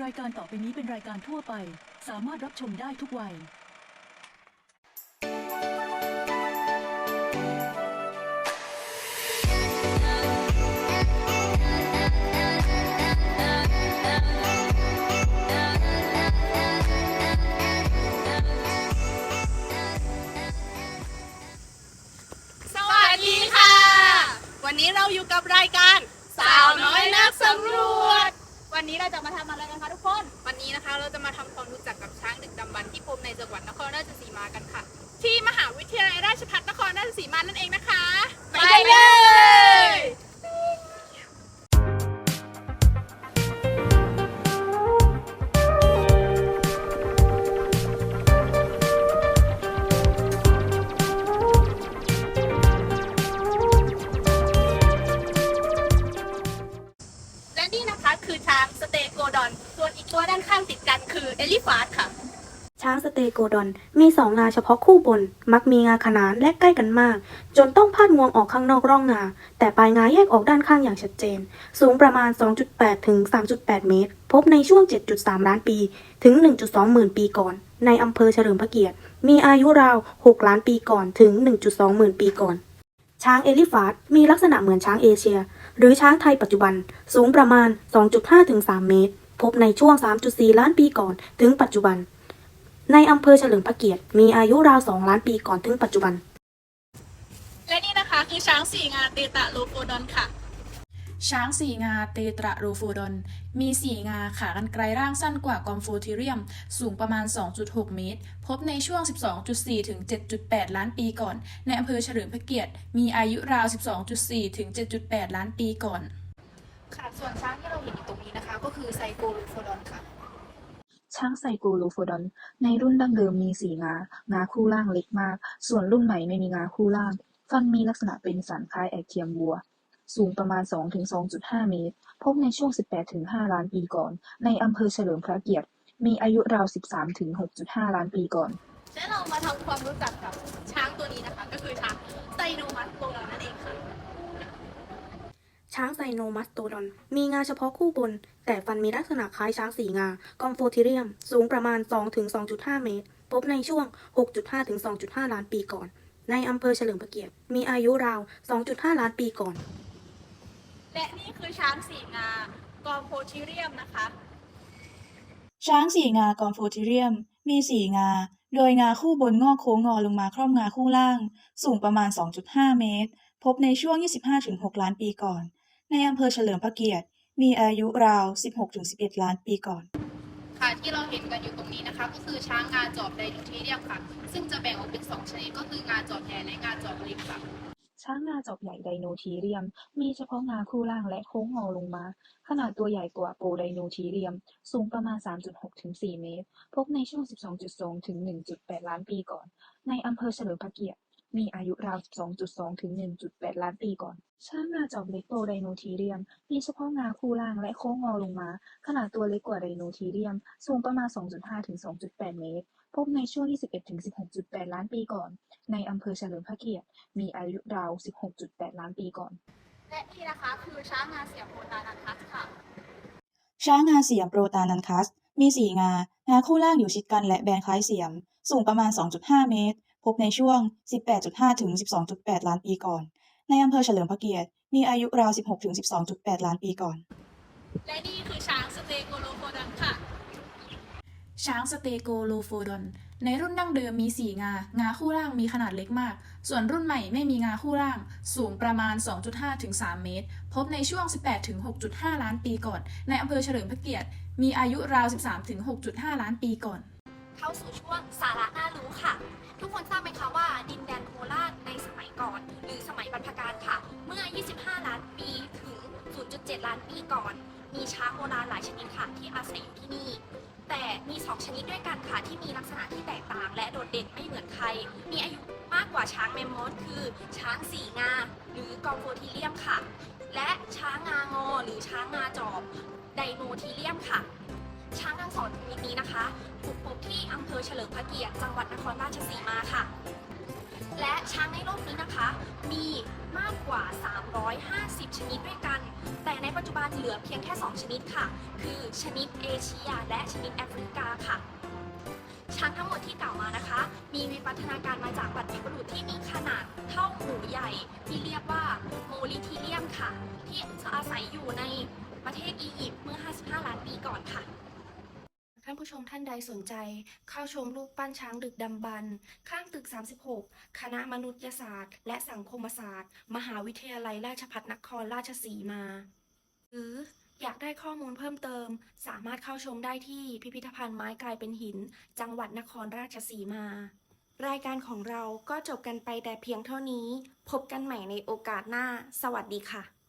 รายการต่อไปนี้เป็นรายการทั่วไป สามารถรับชมได้ทุกวัย สวัสดีค่ะ วันนี้เราอยู่กับรายการ สาวน้อยนักสำรวจ วันนี้เราจะมาทำอะไรกันคะทุกคน วันนี้นะคะเราจะมาทำความรู้จักกับช้างดึกดำบรรพ์ที่พบในจังหวัดนครราชสีมากันค่ะ ที่มหาวิทยาลัยราชภัฏนครราชสีมานั่นเองนะคะ ไปเลย ลิฟาสค่ะ ช้างสเตโกดอนมีสองงาเฉพาะคู่บน มักมีงาขนานและใกล้กันมาก จนต้องพาดงวงออกข้างนอกร่องงา แต่ปลายงาแยกออกด้านข้างอย่างชัดเจน สูงประมาณ 2.8 ถึง 3.8 เมตร พบในช่วง 7.3 ล้านปี ถึง 1.2 หมื่นปีก่อน ในอำเภอเฉลิมพระเกียรติ มีอายุราว 6 ล้านปีก่อนถึง 1.2 หมื่นปีก่อน ช้างเอลิฟาสมีลักษณะเหมือนช้างเอเชีย หรือช้างไทยปัจจุบัน สูงประมาณ 2.5 ถึง 3 เมตร พบในช่วง 3.4 ล้านปีก่อนถึงปัจจุบัน ในอำเภอเฉลิมพระเกียรติ มีอายุราว 2 ล้านปีก่อนถึงปัจจุบัน และนี่นะคะคือช้างสี่งาเตตะโลโกดอนค่ะ ช้างสี่งาเตตระโรโฟดอนมีสี่งาขากรรไกรร่างสั้นกว่ากอมโฟทีเรียม สูงประมาณ 2.6 เมตร พบในช่วง 12.4 ถึง 7.8 ล้านปีก่อน ในอำเภอเฉลิมพระเกียรติ มีอายุราว 12.4 ถึง 7.8 ล้านปีก่อน ค่ะ ส่วนช้างที่เราเห็นอยู่ตรงนี้นะคะ ก็คือไซโกลูโฟดอนค่ะ ช้างไซโกลูโฟดอน ในรุ่นดั้งเดิมมีสี่งา งาคู่ล่างเล็กมาก ส่วนรุ่นใหม่ไม่มีงาคู่ล่าง ฟันมีลักษณะเป็นสันคล้ายแอกเทียมวัว สูงประมาณ 2-2.5 เมตร พบในช่วง 18-5 ล้านปีก่อน ในอำเภอเฉลิมพระเกียรติ มีอายุราว 13-6.5 ล้านปีก่อน และเรามาทำความรู้จักกับช้างตัวนี้นะคะ ก็คือช้างไซโนมัสโตเรานั่นเองค่ะ ช้างไซโนมัสโตดอน มีงาเฉพาะคู่บน แต่ฟันมีลักษณะคล้ายช้างสีงา กอมโฟทีเรียม สูงประมาณ 2-2.5 เมตร พบในช่วง 6.5ถึง2.5 ล้านปีก่อน ในอำเภอเฉลิมพระเกียรติ มีอายุราว 2.5 ล้านปีก่อน และนี่คือช้างสี่งา กอมโพธิเรียมนะคะ ช้างสี่งากอมโฟทีเรียม มีสี่งา โดยงาคู่บนงอกโค้งงอลงมาครอบงาคู่ล่าง สูงประมาณ 2.5 เมตรพบในช่วง 25-6 ล้านปีก่อน ในอำเภอเฉลิมพระเกียรติ มีอายุราว 16-11 ล้านปีก่อน ค่ะที่เราเห็นกันอยู่ตรงนี้นะคะ ก็คือช้างงาจอบไดโนเทเรียมค่ะ ซึ่งจะแบ่งออกเป็นสองชนิดก็คืองาจอบใหญ่และงาจอบเล็กค่ะช้างงาจอบใหญ่ไดโนทีเรียม มีเฉพาะงาคู่ล่างและโค้งงอลงมา ขนาดตัวใหญ่กว่าโปไดโนทีเรียม สูงประมาณ 3.6 ถึง 4 เมตร พบในช่วง 12.2 ถึง 1.8 ล้านปีก่อน ในอำเภอเฉลิมพระเกียรติ มีอายุราว 12.2 ถึง 1.8 ล้านปีก่อน ช้างงาจอบเล็กโปไดโนทีเรียม มีเฉพาะงาคู่ล่างและโค้งงอลงมา ขนาดตัวเล็กกว่าไดโนทีเรียม สูงประมาณ 2.5 ถึง 2.8 เมตร พบในช่วง 21 ถึง 16.8 ล้านปีก่อน ในอำเภอเฉลิมพระเกียรติ มีอายุราว 16.8 ล้านปีก่อน และนี่นะคะคือช้างงาเสียมโบราณนันทัสค่ะ ช้างงาเสียมโปรตานันคัสมีสี่งา งาคู่ล่างอยู่ชิดกันและแบนคล้ายเสียม สูงประมาณ 2.5 เมตร พบในช่วง 18.5 ถึง 12.8 ล้านปีก่อน ในอำเภอเฉลิมพระเกียรติ มีอายุราว 16 ถึง 12.8 ล้านปีก่อน และนี่คือช้างสเตโกโลโคดันค่ะ ช้างสเตโกโลโฟดอน ในรุ่นดั้งเดิมมี 4 งา งาคู่ล่างมีขนาดเล็กมาก ส่วนรุ่นใหม่ไม่มีงาคู่ล่าง สูงประมาณ 2.5 ถึง 3 เมตร พบในช่วง 18 ถึง 6.5 ล้านปีก่อน ในอำเภอเฉลิมพระเกียรติ มีอายุราว 13 ถึง 6.5 ล้านปีก่อน เข้าสู่ช่วงสาระน่ารู้ค่ะ ทุกคนทราบไหมคะว่าดินแดนโคราชในสมัยก่อน หรือสมัยบรรพกาลค่ะ เมื่อ 25 ล้านปีถึง 0.7 ล้านปีก่อน มีช้างโบราณหลายชนิดค่ะที่อาศัยอยู่ที่นี่ แต่มี 2 ชนิดด้วยกันค่ะที่มีลักษณะที่แตกต่าง และโดดเด่นไม่เหมือนใคร มีอายุมากกว่าช้างแมมมอสคือช้างสี่งา หรือกองโฟทีเลียมค่ะ และช้างงางอ หรือช้างงาจอบไดโนทีเลียมค่ะ ช้างทั้งสองชนิดนี้นะคะถูกพบที่อำเภอเฉลิมพระเกียรติจังหวัดนครราชสี มีมีมากกว่า 350 ชนิดด้วยกัน แต่ในปัจจุบันเหลือเพียงแค่ 2 ชนิดค่ะ คือชนิดเอเชีย และชนิดแอฟริกาค่ะ ช้างทั้งหมดที่กล่าวมานะคะ มีวิวัฒนาการมาจากบรรพบุรุษที่มีขนาดเท่าหมูใหญ่ที่เรียกว่าโมลิทีเลียมค่ะ ที่อาศัยอยู่ในประเทศอียิปต์เมื่อ 55 ล้านปีก่อนค่ะ ท่านผู้ชมท่านใดสนใจเข้าชมรูปปั้นช้างดึกดำบรรพ์ข้างตึก 36 คณะมนุษยศาสตร์ และสังคมศาสตร์ มหาวิทยาลัยราชภัฏนครราชสีมา หรืออยากได้ข้อมูลเพิ่มเติม สามารถเข้าชมได้ที่พิพิธภัณฑ์ไม้กลายเป็นหิน จังหวัดนครราชสีมา รายการของเราก็จบกันไปแต่เพียงเท่านี้ พบกันใหม่ในโอกาสหน้า สวัสดีค่ะ